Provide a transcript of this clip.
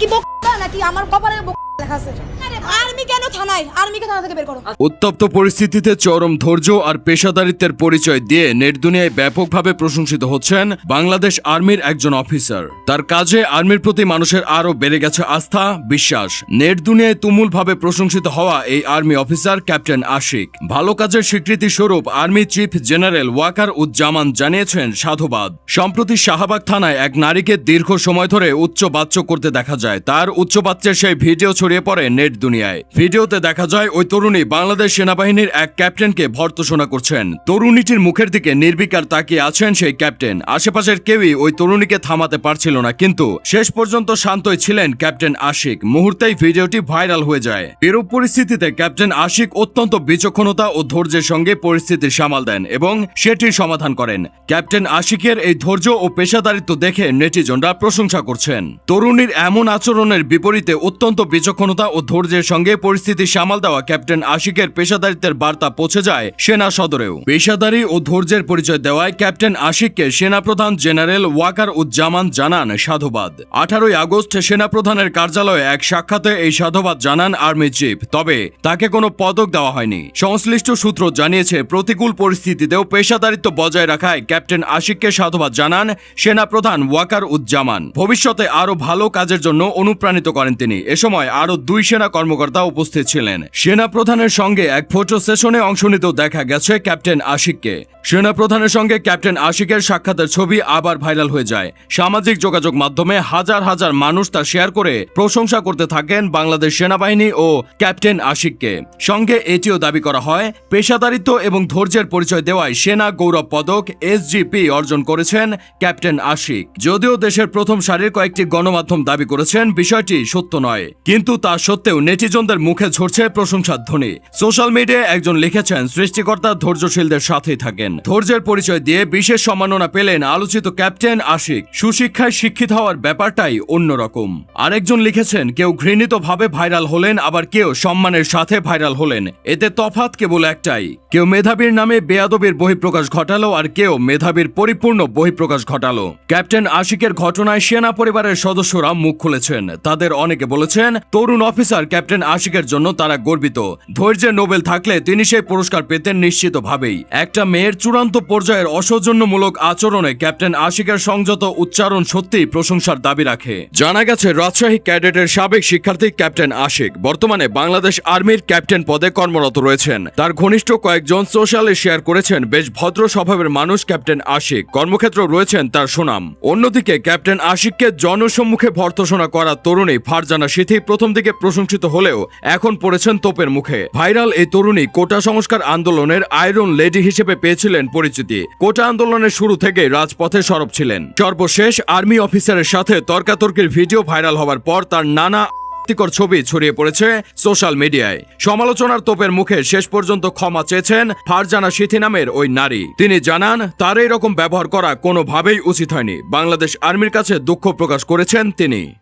কি বোকা নাকি আমার কপালে বোকা লেখা উত্তপ্ত পরিস্থিতিতে চরম ধৈর্য আর পেশাদারিত্বের পরিচয় দিয়ে নেট দুনিয়ায় ব্যাপকভাবে প্রশংসিত হচ্ছেন বাংলাদেশ আর্মির একজন অফিসার। তার কাজে আর্মির প্রতি মানুষের আরও বেড়ে গেছে আস্থা, বিশ্বাস। নেট দুনিয়ায় তুমুলভাবে প্রশংসিত হওয়া এই আর্মি অফিসার ক্যাপ্টেন আশিক। ভালো কাজের স্বীকৃতি স্বরূপ army chief general Waker Uzzaman জানিয়েছেন সাধুবাদ। সম্প্রতি শাহবাগ থানায় এক নারীকে দীর্ঘ সময় ধরে উচ্চ বাচ্চ করতে দেখা যায়। তার উচ্চ বাচ্চের সেই ভিডিও ছড়িয়ে পড়ে নেট দুনিয়ায়। ভিডিওতে দেখা যায়, ওই তরুণী বাংলাদেশ সেনাবাহিনীর এক ক্যাপ্টেনকে ভর্তসনা করছেন। তরুণীটির মুখের দিকে নির্বিকার তাকিয়ে আছেন সেই ক্যাপ্টেন। আশেপাশের কেউই ওই তরুণীকে থামাতে পারছিল না, কিন্তু শেষ পর্যন্ত শান্তই ছিলেন ক্যাপ্টেন আশিক। মুহূর্তেই ভিডিওটি ভাইরাল হয়ে যায়। এরূপ পরিস্থিতিতে ক্যাপ্টেন আশিক অত্যন্ত বিচক্ষণতা ও ধৈর্যের সঙ্গে পরিস্থিতি সামাল দেন এবং সেটির সমাধান করেন। ক্যাপ্টেন আশিকের এই ধৈর্য ও পেশাদারিত্ব দেখে নেটিজনরা প্রশংসা করছেন। তরুণীর এমন আচরণের বিপরীতে অত্যন্ত বিচক্ষণতা ও ধৈর্যের সঙ্গে পরিস্থিতি সামাল দেওয়া ক্যাপ্টেন আশিকের পেশাদারিত্বের বার্তা পৌঁছে যায় সেনা সদরেও। পেশাদারি ও ধৈর্যের পরিচয় দেওয়ায় ক্যাপ্টেন আশিককে সেনাপ্রধান জেনারেল ওয়াকার উজ্জামান জানান সাধুবাদ। আঠারোই আগস্ট সেনাপ্রধানের কার্যালয়ে এক সাক্ষাতে এই সাধুবাদ জানান আর্মি চিফ, তবে তাকে কোনো পদক দেওয়া হয়নি। সংশ্লিষ্ট সূত্র জানিয়েছে, প্রতিকূল পরিস্থিতিতেও পেশাদারিত্ব বজায় রাখায় ক্যাপ্টেন আশিককে সাধুবাদ জানান সেনাপ্রধান ওয়াকার উজ্জামান ভবিষ্যতে আরও ভালো কাজের জন্য অনুপ্রাণিত করেন তিনি। এ সময় আরও দুই সেনা কর্মকর্তা উপস্থিত ছিলেন। সেনা প্রধানের সঙ্গে এক ফটো সেশনে অংশ নিতেও দেখা গেছে ক্যাপ্টেন আশিককে। সেনা প্রধানের সঙ্গে ক্যাপ্টেন আশিকের সাক্ষাতের ছবি আবার ভাইরাল হয়ে যায়। সামাজিক যোগাযোগ মাধ্যমে হাজার হাজার মানুষ তা শেয়ার করে প্রশংসা করতে থাকেন বাংলাদেশ সেনাবাহিনী ও ক্যাপ্টেন আশিককে। সঙ্গে এটিও দাবি করা হয়, পেশাদারিত্ব এবং ধৈর্যের পরিচয় দেওয়ায় সেনা গৌরব পদক এসজিপি অর্জন করেছেন ক্যাপ্টেন আশিক। যদিও দেশের প্রথম সারির কয়েকটি গণমাধ্যম দাবি করেছেন, বিষয়টি সত্য নয়। কিন্তু তা সত্ত্বেও নেটিজনদের মুখে ঝরছে প্রশংসার ধ্বনি। সোশ্যাল মিডিয়ায় একজন লিখেছেন, সৃষ্টিকর্তা ধৈর্যশীলদের সাথেই থাকেন। ধৈর্যের পরিচয় দিয়ে বিশেষ সম্মাননা পেলেন আলোচিত ক্যাপ্টেন আশিক। সুশিক্ষায় শিক্ষিত হওয়ার ব্যাপারটাই অন্যরকম। আরেকজন লিখেছেন, কেউ ঘৃণিতভাবে ভাইরাল হলেন, আবার কেউ সম্মানের সাথে ভাইরাল হলেন। এতে তফাৎ কেবল একটাই, কেউ মেধাবীর নামে বেয়াদবির বহিঃপ্রকাশ ঘটালো, আর কেউ মেধাবীর পরিপূর্ণ বহিঃপ্রকাশ ঘটালো। ক্যাপ্টেন আশিকের ঘটনায় সেনা পরিবারের সদস্যরা মুখ খুলেছেন। তাদের অনেকে বলেছেন তরুণ অফিসার ক্যাপ্টেন আশিকের জন্য তারা গর্বিত। ধৈর্যের নোবেল থাকলে তিনি সেই পুরস্কার পেতেন নিশ্চিতভাবেই। একটা মেয়ের চূড়ান্ত পর্যায়ের অসৌজন্যমূলক আচরণে ক্যাপ্টেন আশিকের সংযত উচ্চারণ সত্যিই প্রশংসার দাবি রাখে। জানা গেছে, রাজশাহী ক্যাডেটের সাবেক শিক্ষার্থী ক্যাপ্টেন আশিক বর্তমানে বাংলাদেশ আর্মির ক্যাপ্টেন পদে কর্মরত রয়েছেন। তার ঘনিষ্ঠ কয়েকজন সোশ্যালে শেয়ার করেছেন, বেশ ভদ্র স্বভাবের মানুষ ক্যাপ্টেন আশিক। কর্মক্ষেত্র রয়েছেন তার সুনাম। অন্যদিকে, ক্যাপ্টেন আশিককে জনসম্মুখে ভর্তসনা করা তরুণী ফারজানা সিথি প্রথম দিকে প্রশংসিত হলেও এখন পড়েছেন তোপের মুখে। ভাইরাল এই তরুণী কোটা সংস্কার আন্দোলনের আয়রন লেডি হিসেবে পেয়েছিলেন পরিচিতি। কোটা আন্দোলনের শুরু থেকে রাজপথে সরব ছিলেন। সর্বশেষ আর্মি অফিসারের সাথে তর্কাতর্কির ভিডিও ভাইরাল হওয়ার পর তার নানা আপত্তিকর ছবি ছড়িয়ে পড়েছে সোশ্যাল মিডিয়ায়। সমালোচনার তোপের মুখে শেষ পর্যন্ত ক্ষমা চেয়েছেন ফারজানা সিথি নামের ওই নারী। তিনি জানান, তার এই রকম ব্যবহার করা কোনোভাবেই উচিত হয়নি। বাংলাদেশ আর্মির কাছে দুঃখ প্রকাশ করেছেন তিনি।